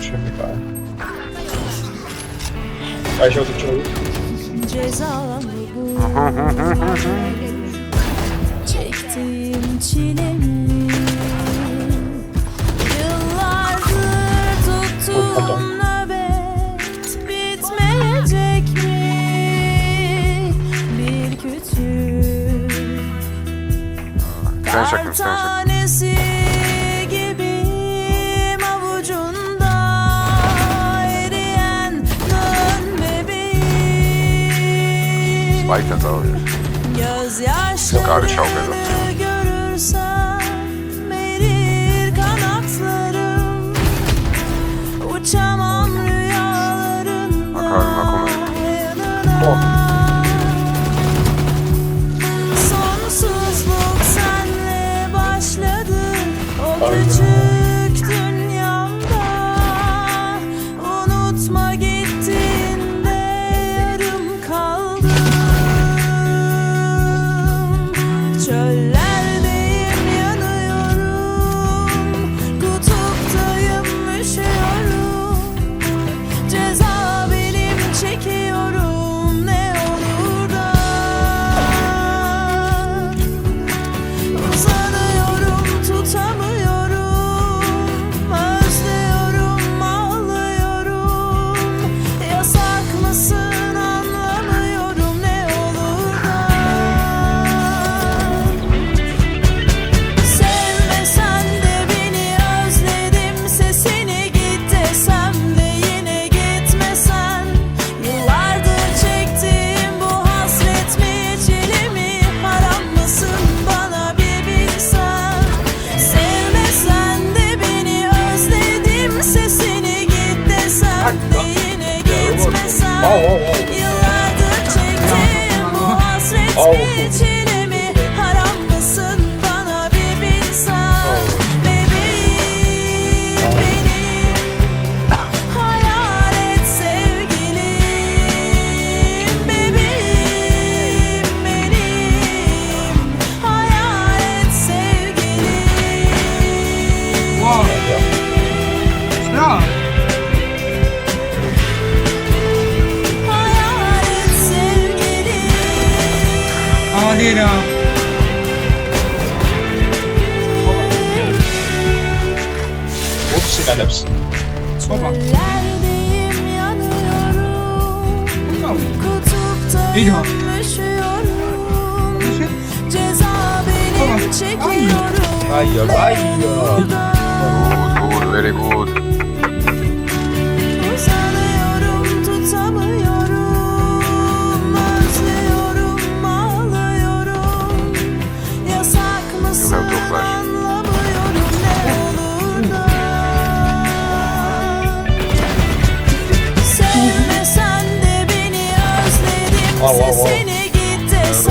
Fire. I showed the choice. Cezamı bu Çektiğim çilemi Yıllardır tuttuğum nöbet Bitmeyecek mi? Bir küçük Sen Kar şakın sen şakın. tanesi oluyor. Gözyaşlarını Şalgı şalgı. görürsem erir kanatlarım Uçamam rüyaların Makarna komedi. yanına Sonsuzluk senle başladı O küçük Oh, oh, oh. Üşüyorum Düşün. Ceza benim Tamam. çekiyorum. Hayır, hayır. Good, good, very good. Wow, wow, wow.